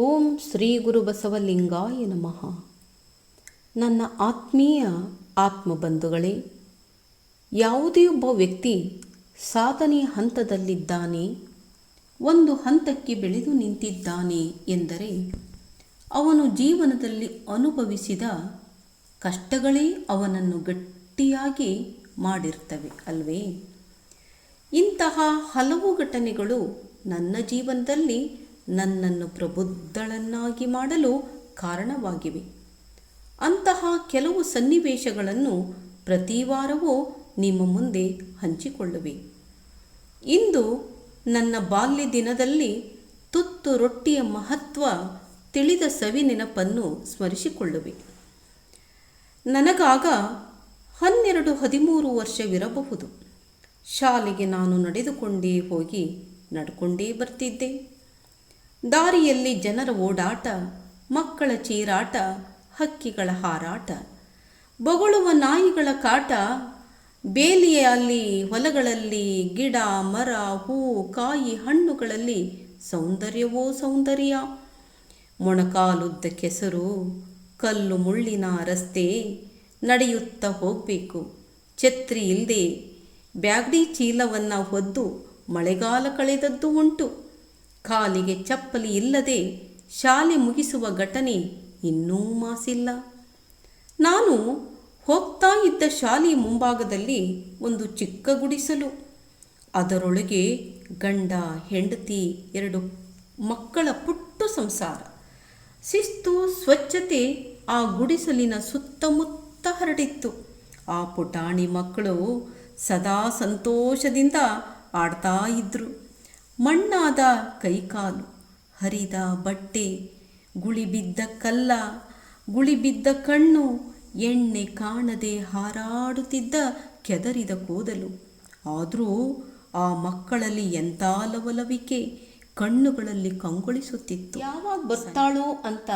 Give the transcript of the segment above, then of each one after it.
ಓಂ ಶ್ರೀ ಗುರು ಬಸವಲಿಂಗಾಯ ನಮಃ. ನನ್ನ ಆತ್ಮೀಯ ಆತ್ಮಬಂಧುಗಳೇ, ಯಾವುದೇ ಒಬ್ಬ ವ್ಯಕ್ತಿ ಸಾಧನೆಯ ಹಂತದಲ್ಲಿದ್ದಾನೆ, ಒಂದು ಹಂತಕ್ಕೆ ಬೆಳೆದು ನಿಂತಿದ್ದಾನೆ ಎಂದರೆ ಅವನು ಜೀವನದಲ್ಲಿ ಅನುಭವಿಸಿದ ಕಷ್ಟಗಳೇ ಅವನನ್ನು ಗಟ್ಟಿಯಾಗಿ ಮಾಡಿರ್ತವೆ ಅಲ್ವೇ? ಇಂತಹ ಹಲವು ಘಟನೆಗಳು ನನ್ನ ಜೀವನದಲ್ಲಿ ನನ್ನನ್ನು ಪ್ರಬುದ್ಧಳನ್ನಾಗಿ ಮಾಡಲು ಕಾರಣವಾಗಿವೆ. ಅಂತಹ ಕೆಲವು ಸನ್ನಿವೇಶಗಳನ್ನು ಪ್ರತಿ ವಾರವೂ ನಿಮ್ಮ ಮುಂದೆ ಹಂಚಿಕೊಳ್ಳುವೆ. ಇಂದು ನನ್ನ ಬಾಲ್ಯ ದಿನದಲ್ಲಿ ತುತ್ತು ರೊಟ್ಟಿಯ ಮಹತ್ವ ತಿಳಿದ ಸವಿ ನೆನಪನ್ನು ಸ್ಮರಿಸಿಕೊಳ್ಳುವೆ. ನನಗಾಗ ಹನ್ನೆರಡು ಹದಿಮೂರು ವರ್ಷವಿರಬಹುದು. ಶಾಲೆಗೆ ನಾನು ನಡೆದುಕೊಂಡೇ ಹೋಗಿ ನಡ್ಕೊಂಡೇ ಬರ್ತಿದ್ದೆ. ದಾರಿಯಲ್ಲಿ ಜನರ ಓಡಾಟ, ಮಕ್ಕಳ ಚೀರಾಟ, ಹಕ್ಕಿಗಳ ಹಾರಾಟ, ಬೊಗಳುವ ನಾಯಿಗಳ ಕಾಟ ಬೇಲಿಯಲ್ಲಿ ಹೊಲಗಳಲ್ಲಿ ಗಿಡ, ಮರ, ಹೂ, ಕಾಯಿ ಹಣ್ಣುಗಳಲ್ಲಿ ಸೌಂದರ್ಯವೋ ಸೌಂದರ್ಯ? ಮೊಣಕಾಲುದ್ದ ಕೆಸರು, ಕಲ್ಲು ಮುಳ್ಳಿನ ರಸ್ತೆ ನಡೆಯುತ್ತಾ ಹೋಗಬೇಕು. ಛತ್ರಿ ಇಲ್ಲದೆ ಬ್ಯಾಗ್ಡಿ ಚೀಲವನ್ನು ಹೊದ್ದು ಮಳೆಗಾಲ ಕಳೆದದ್ದು ಉಂಟು. ಕಾಲಿಗೆ ಚಪ್ಪಲಿ ಇಲ್ಲದೆ ಶಾಲೆ ಮುಗಿಸುವ ಘಟನೆ ಇನ್ನೂ ಮಾಸಿಲ್ಲ. ನಾನು ಹೋಗ್ತಾ ಇದ್ದ ಶಾಲೆಯ ಮುಂಭಾಗದಲ್ಲಿ ಒಂದು ಚಿಕ್ಕ ಗುಡಿಸಲು, ಅದರೊಳಗೆ ಗಂಡ, ಹೆಂಡತಿ, ಎರಡು ಮಕ್ಕಳ ಪುಟ್ಟು ಸಂಸಾರ. ಶಿಸ್ತು, ಸ್ವಚ್ಛತೆ ಆ ಗುಡಿಸಲಿನ ಸುತ್ತಮುತ್ತ ಹರಡಿತ್ತು. ಆ ಪುಟಾಣಿ ಮಕ್ಕಳು ಸದಾ ಸಂತೋಷದಿಂದ ಆಡ್ತಾ ಇದ್ರು. ಮಣ್ಣಾದ ಕೈಕಾಲು, ಹರಿದ ಬಟ್ಟೆ ಗುಳಿಬಿದ್ದ ಕಲ್ಲ ಗುಳಿಬಿದ್ದ ಕಣ್ಣು, ಎಣ್ಣೆ ಕಾಣದೆ ಹಾರಾಡುತ್ತಿದ್ದ ಕೆದರಿದ ಕೂದಲು. ಆದರೂ ಆ ಮಕ್ಕಳಲ್ಲಿ ಎಂಥ ಲವಲವಿಕೆ ಕಣ್ಣುಗಳಲ್ಲಿ ಕಂಗೊಳಿಸುತ್ತಿತ್ತು. ಯಾವಾಗ ಬರ್ತಾಳೋ ಅಂತ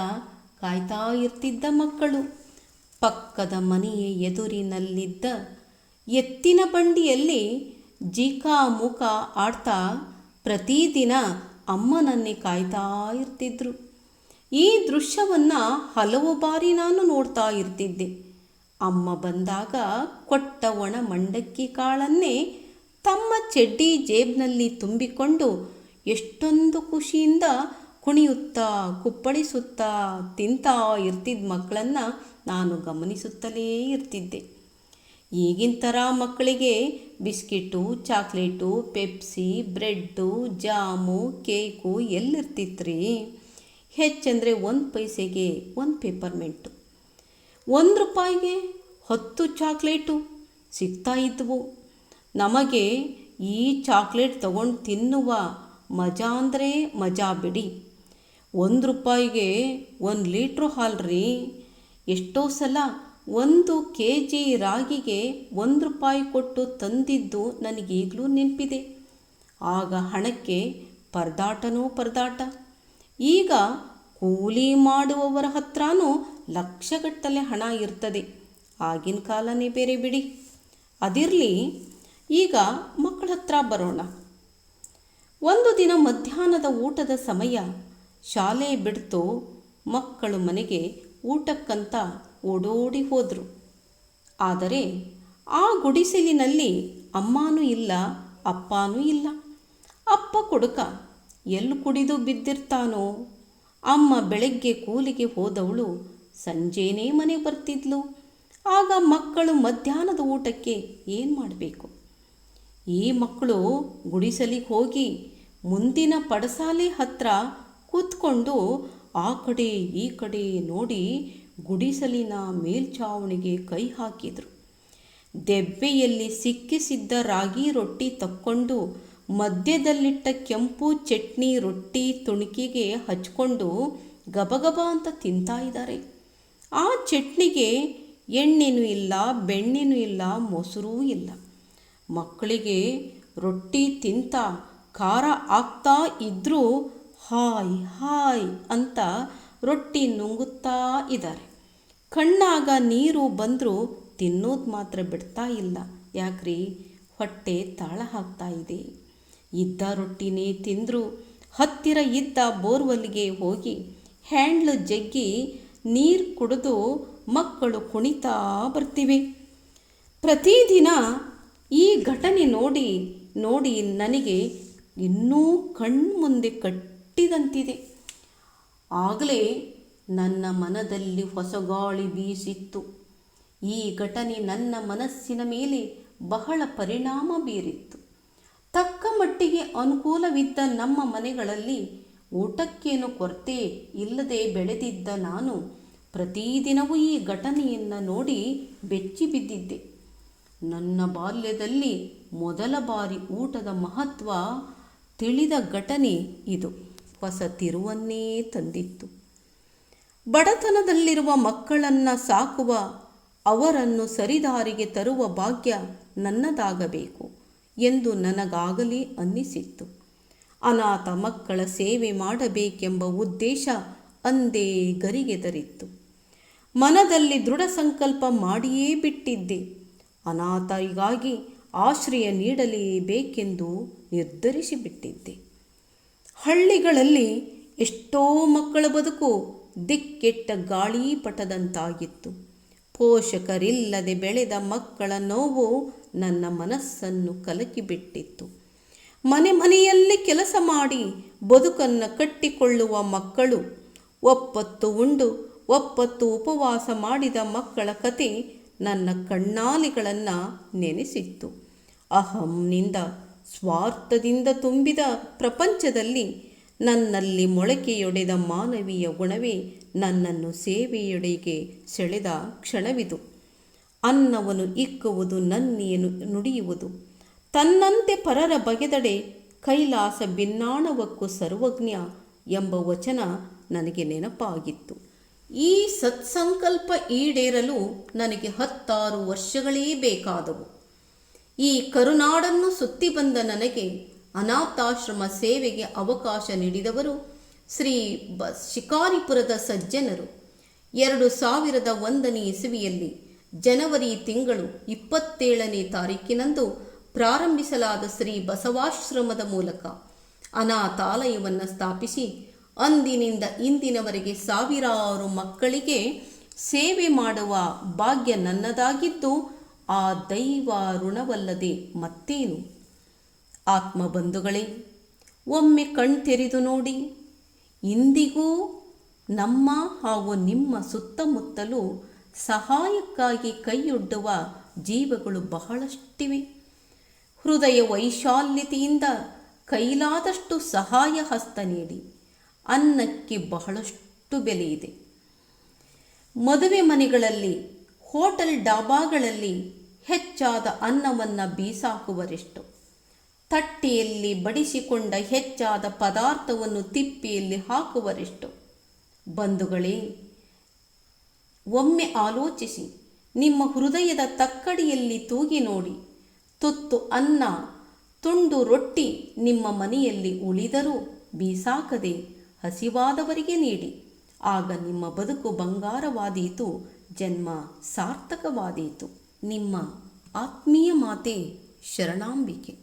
ಕಾಯ್ತಾ ಇರ್ತಿದ್ದ ಮಕ್ಕಳು. ಪಕ್ಕದ ಮನೆಯ ಎದುರಿನಲ್ಲಿದ್ದ ಎತ್ತಿನ ಬಂಡಿಯಲ್ಲಿ ಜೀಕಾ ಮುಖ ಆಡ್ತಾ ಪ್ರತಿದಿನ ಅಮ್ಮನನ್ನೇ ಕಾಯ್ತಾ ಇರ್ತಿದ್ರು. ಈ ದೃಶ್ಯವನ್ನು ಹಲವು ಬಾರಿ ನಾನು ನೋಡ್ತಾ ಇರ್ತಿದ್ದೆ. ಅಮ್ಮ ಬಂದಾಗ ಕೊಟ್ಟ ಒಣ ಮಂಡಕ್ಕಿ ಕಾಳನ್ನೇ ತಮ್ಮ ಚಡ್ಡಿ ಜೇಬ್ನಲ್ಲಿ ತುಂಬಿಕೊಂಡು ಎಷ್ಟೊಂದು ಖುಷಿಯಿಂದ ಕುಣಿಯುತ್ತಾ ಕುಪ್ಪಳಿಸುತ್ತಾ ತಿಂತಾ ಇರ್ತಿದ್ದ ಮಕ್ಕಳನ್ನು ನಾನು ಗಮನಿಸುತ್ತಲೇ ಇರ್ತಿದ್ದೆ. ಈಗಿನ ಥರ ಮಕ್ಕಳಿಗೆ biscuit chocolate, Pepsi, bread, jam, cake ಎಲ್ಲಿರ್ತಿತ್ರಿ? ಹೆಚ್ಚಂದರೆ ಒಂದು ಪೈಸೆಗೆ ಒಂದು ಪೇಪರ್ಮೆಂಟು ಒಂದು ರೂಪಾಯಿಗೆ ಹತ್ತು ಚಾಕ್ಲೇಟು ಸಿಗ್ತಾ ಇದ್ವು. ನಮಗೆ ಈ ಚಾಕ್ಲೇಟ್ ತಗೊಂಡು ತಿನ್ನುವ ಮಜಾ ಅಂದರೆ ಮಜಾ ಬಿಡಿ. ಒಂದು ರೂಪಾಯಿಗೆ ಒಂದು ಲೀಟ್ರು ಹಾಲು ರೀ ಎಷ್ಟೋ ಸಲ ಒಂದು ಕೆ ಜಿ ರಾಗಿಗೆ ಒಂದು ರೂಪಾಯಿ ಕೊಟ್ಟು ತಂದಿದ್ದು ನನಗೀಗಲೂ ನೆನಪಿದೆ. ಆಗ ಹಣಕ್ಕೆ ಪರದಾಟನೂ ಪರದಾಟ. ಈಗ ಕೂಲಿ ಮಾಡುವವರ ಹತ್ರನೂ ಲಕ್ಷಗಟ್ಟಲೆ ಹಣ ಇರ್ತದೆ. ಆಗಿನ ಕಾಲನೇ ಬೇರೆ ಬಿಡಿ. ಅದಿರಲಿ, ಈಗ ಮಕ್ಕಳ ಹತ್ರ ಬರೋಣ. ಒಂದು ದಿನ ಮಧ್ಯಾಹ್ನದ ಊಟದ ಸಮಯ, ಶಾಲೆ ಬಿಡ್ತು ಮಕ್ಕಳು ಮನೆಗೆ ಊಟಕ್ಕಂತ ಓಡೋಡಿ ಹೋದರು. ಆದರೆ ಆ ಗುಡಿಸಲಿನಲ್ಲಿ ಅಮ್ಮನೂ ಇಲ್ಲ, ಅಪ್ಪನೂ ಇಲ್ಲ. ಅಪ್ಪ ಕೊಡುಕ ಎಲ್ಲಿ ಕುಡಿದು ಬಿದ್ದಿರ್ತಾನೋ? ಅಮ್ಮ ಬೆಳಗ್ಗೆ ಕೂಲಿಗೆ ಹೋದವಳು ಸಂಜೆನೇ ಮನೆ ಬರ್ತಿದ್ಲು. ಆಗ ಮಕ್ಕಳು ಮಧ್ಯಾಹ್ನದ ಊಟಕ್ಕೆ ಏನು ಮಾಡಬೇಕು? ಈ ಮಕ್ಕಳು ಗುಡಿಸಲಿಗೆ ಹೋಗಿ ಮುಂದಿನ ಪಡಸಾಲೆ ಹತ್ರ ಕೂತ್ಕೊಂಡು ಆ ಕಡೆ, ಈ ಕಡೆ ನೋಡಿ ಗುಡಿಸಲಿನ ಮೇಲ್ಛಾವಣಿಗೆ ಕೈ ಹಾಕಿದರು. ದೆಬ್ಬೆಯಲ್ಲಿ ಸಿಕ್ಕಿಸಿದ್ದ ರಾಗಿ ರೊಟ್ಟಿ ತಕ್ಕೊಂಡು ಮಧ್ಯದಲ್ಲಿಟ್ಟ ಕೆಂಪು ಚಟ್ನಿ ರೊಟ್ಟಿ ತುಣುಕಿಗೆ ಹಚ್ಕೊಂಡು ಗಬಗಬ ಅಂತ ತಿಂತಾ ಇದ್ದಾರೆ. ಆ ಚಟ್ನಿಗೆ ಎಣ್ಣೆನೂ ಇಲ್ಲ, ಬೆಣ್ಣೆನೂ ಇಲ್ಲ, ಮೊಸರೂ ಇಲ್ಲ. ಮಕ್ಕಳಿಗೆ ರೊಟ್ಟಿ ತಿಂತ ಖಾರ ಆಗ್ತಾ ಇದ್ದರೂ ಹಾಯ್ ಹಾಯ್ ಅಂತ ರೊಟ್ಟಿ ನುಂಗುತ್ತಾ ಇದ್ದಾರೆ. ಕಣ್ಣಾಗ ನೀರು ಬಂದರೂ ತಿನ್ನೋದು ಮಾತ್ರ ಬಿಡ್ತಾ ಇಲ್ಲ. ಯಾಕ್ರಿ? ಹೊಟ್ಟೆ ತಾಳ ಹಾಕ್ತಾ ಇದೆ. ಇದ್ದ ರೊಟ್ಟಿನೇ ತಿಂದರೂ ಹತ್ತಿರ ಇದ್ದ ಬೋರ್ವೆಲ್ಗೆ ಹೋಗಿ ಹ್ಯಾಂಡ್ಲು ಜಗ್ಗಿ ನೀರು ಕುಡಿದು ಮಕ್ಕಳು ಕುಣಿತಾ ಬರ್ತಿವೆ. ಪ್ರತಿದಿನ ಈ ಘಟನೆ ನೋಡಿ ನೋಡಿ ನನಗೆ ಇನ್ನೂ ಕಣ್ಮುಂದೆ ಕಟ್ಟಿದಂತಿದೆ ಆಗಲೇ ನನ್ನ ಮನದಲ್ಲಿ ಹೊಸಗಾಳಿ ಬೀಸಿತ್ತು. ಈ ಘಟನೆ ನನ್ನ ಮನಸ್ಸಿನ ಮೇಲೆ ಬಹಳ ಪರಿಣಾಮ ಬೀರಿತ್ತು. ತಕ್ಕ ಮಟ್ಟಿಗೆ ಅನುಕೂಲವಿದ್ದ ನಮ್ಮ ಮನೆಗಳಲ್ಲಿ ಊಟಕ್ಕೇನು ಕೊರತೆ ಇಲ್ಲದೆ ಬೆಳೆದಿದ್ದ ನಾನು ಪ್ರತಿದಿನವೂ ಈ ಘಟನೆಯನ್ನು ನೋಡಿ ಬೆಚ್ಚಿ ಬಿದ್ದಿದ್ದೆ. ನನ್ನ ಬಾಲ್ಯದಲ್ಲಿ ಮೊದಲ ಬಾರಿ ಊಟದ ಮಹತ್ವ ತಿಳಿದ ಘಟನೆ ಇದು. ಹೊಸ ತಿರುವನ್ನೇ ತಂದಿತ್ತು. ಬಡತನದಲ್ಲಿರುವ ಮಕ್ಕಳನ್ನು ಸಾಕುವ ಅವರನ್ನು ಸರಿದಾರಿಗೆ ತರುವ ಭಾಗ್ಯ ನನ್ನದಾಗಬೇಕು ಎಂದು ನನಗಾಗಲೇ ಅನ್ನಿಸಿತ್ತು. ಅನಾಥ ಮಕ್ಕಳ ಸೇವೆ ಮಾಡಬೇಕೆಂಬ ಉದ್ದೇಶ ಅಂದೇ ಗರಿಗೆದರಿತ್ತು ಮನದಲ್ಲಿ ದೃಢ ಸಂಕಲ್ಪ ಮಾಡಿಯೇ ಬಿಟ್ಟಿದ್ದೆ. ಅನಾಥರಿಗಾಗಿ ಆಶ್ರಯ ನೀಡಲೇಬೇಕೆಂದು ನಿರ್ಧರಿಸಿಬಿಟ್ಟಿದ್ದೆ. ಹಳ್ಳಿಗಳಲ್ಲಿ ಎಷ್ಟೋ ಮಕ್ಕಳ ಬದುಕು ದಿಕ್ಕೆಟ್ಟ ಗಾಳಿಪಟದಂತಾಗಿತ್ತು. ಪೋಷಕರಿಲ್ಲದೆ ಬೆಳೆದ ಮಕ್ಕಳ ನೋವು ನನ್ನ ಮನಸ್ಸನ್ನು ಕಲಕಿಬಿಟ್ಟಿತ್ತು. ಮನೆ ಮನೆಯಲ್ಲಿ ಕೆಲಸ ಮಾಡಿ ಬದುಕನ್ನು ಕಟ್ಟಿಕೊಳ್ಳುವ ಮಕ್ಕಳು, ಒಪ್ಪತ್ತು ಉಂಡು, ಒಪ್ಪತ್ತು ಉಪವಾಸ ಮಾಡಿದ ಮಕ್ಕಳ ಕತೆ ನನ್ನ ಕಣ್ಣಾಲಿಗಳನ್ನು ನೆನೆಸಿತ್ತು. ಅಹಂನಿಂದ ಸ್ವಾರ್ಥದಿಂದ ತುಂಬಿದ ಪ್ರಪಂಚದಲ್ಲಿ ನನ್ನಲ್ಲಿ ಮೊಳಕೆಯೊಡೆದ ಮಾನವೀಯ ಗುಣವೇ ನನ್ನನ್ನು ಸೇವೆಯೊಡೆಗೆ ಸೆಳೆದ ಕ್ಷಣವಿದು. ಅನ್ನವನ್ನು ಇಕ್ಕುವುದು ನನ್ನಿಯನು ನುಡಿಯುವುದು. ತನ್ನಂತೆ ಪರರ ಬಗೆದಡೆ ಕೈಲಾಸ ಭಿನ್ನಾಣವಕ್ಕೂ ಸರ್ವಜ್ಞ ಎಂಬ ವಚನ ನನಗೆ ನೆನಪಾಗಿತ್ತು. ಈ ಸತ್ಸಂಕಲ್ಪ ಈಡೇರಲು ನನಗೆ ಹತ್ತಾರು ವರ್ಷಗಳೇ ಬೇಕಾದವು. ಈ ಕರುನಾಡನ್ನು ಸುತ್ತಿ ಬಂದ ನನಗೆ ಅನಾಥಾಶ್ರಮ ಸೇವೆಗೆ ಅವಕಾಶ ನೀಡಿದವರು ಶ್ರೀ ಬ ಶಿಕಾರಿಪುರದ ಸಜ್ಜನರು. ಎರಡು ಸಾವಿರದ ಒಂದನೇ ಇಸವಿಯಲ್ಲಿ ಜನವರಿ ತಿಂಗಳು ಇಪ್ಪತ್ತೇಳನೇ ತಾರೀಕಿನಂದು ಪ್ರಾರಂಭಿಸಲಾದ ಶ್ರೀ ಬಸವಾಶ್ರಮದ ಮೂಲಕ ಅನಾಥಾಲಯವನ್ನು ಸ್ಥಾಪಿಸಿ ಅಂದಿನಿಂದ ಇಂದಿನವರೆಗೆ ಸಾವಿರಾರು ಮಕ್ಕಳಿಗೆ ಸೇವೆ ಮಾಡುವ ಭಾಗ್ಯ ನನ್ನದಾಗಿದ್ದು ಆ ದೈವ ಋಣವಲ್ಲದೆ ಮತ್ತೇನು? ಆತ್ಮಬಂಧುಗಳೇ, ಒಮ್ಮೆ ಕಣ್ತೆರೆದು ನೋಡಿ, ಇಂದಿಗೂ ನಮ್ಮ ಹಾಗೂ ನಿಮ್ಮ ಸುತ್ತಮುತ್ತಲೂ ಸಹಾಯಕ್ಕಾಗಿ ಕೈಯೊಡ್ಡುವ ಜೀವಗಳು ಬಹಳಷ್ಟಿವೆ. ಹೃದಯ ವೈಶಾಲ್ಯತೆಯಿಂದ ಕೈಲಾದಷ್ಟು ಸಹಾಯ ಹಸ್ತ ನೀಡಿ, ಅನ್ನಕ್ಕೆ ಬಹಳಷ್ಟು ಬೆಲೆ ಇದೆ. ಮದುವೆ ಮನೆಗಳಲ್ಲಿ ಹೋಟೆಲ್ ಡಾಬಾಗಳಲ್ಲಿ ಹೆಚ್ಚಾದ ಅನ್ನವನ್ನು ಬೀಸಾಕುವರೆಷ್ಟು. ತಟ್ಟೆಯಲ್ಲಿ ಬಡಿಸಿಕೊಂಡ ಹೆಚ್ಚಾದ ಪದಾರ್ಥವನ್ನು ತಿಪ್ಪಿಯಲ್ಲಿ ಹಾಕುವರೆಷ್ಟು. ಬಂಧುಗಳೇ, ಒಮ್ಮೆ ಆಲೋಚಿಸಿ, ನಿಮ್ಮ ಹೃದಯದ ತಕ್ಕಡಿಯಲ್ಲಿ ತೂಗಿ ನೋಡಿ. ತುತ್ತು ಅನ್ನ, ತುಂಡು ರೊಟ್ಟಿ ನಿಮ್ಮ ಮನೆಯಲ್ಲಿ ಉಳಿದರೂ ಬೀಸಾಕದೆ ಹಸಿವಾದವರಿಗೆ ನೀಡಿ. ಆಗ ನಿಮ್ಮ ಬದುಕು ಬಂಗಾರವಾದೀತು. ಜನ್ಮ ಸಾರ್ಥಕವಾದೀತು. ನಿಮ್ಮ ಆತ್ಮೀಯ ಮಾತೆ ಶರಣಾಂಬಿಕೆ.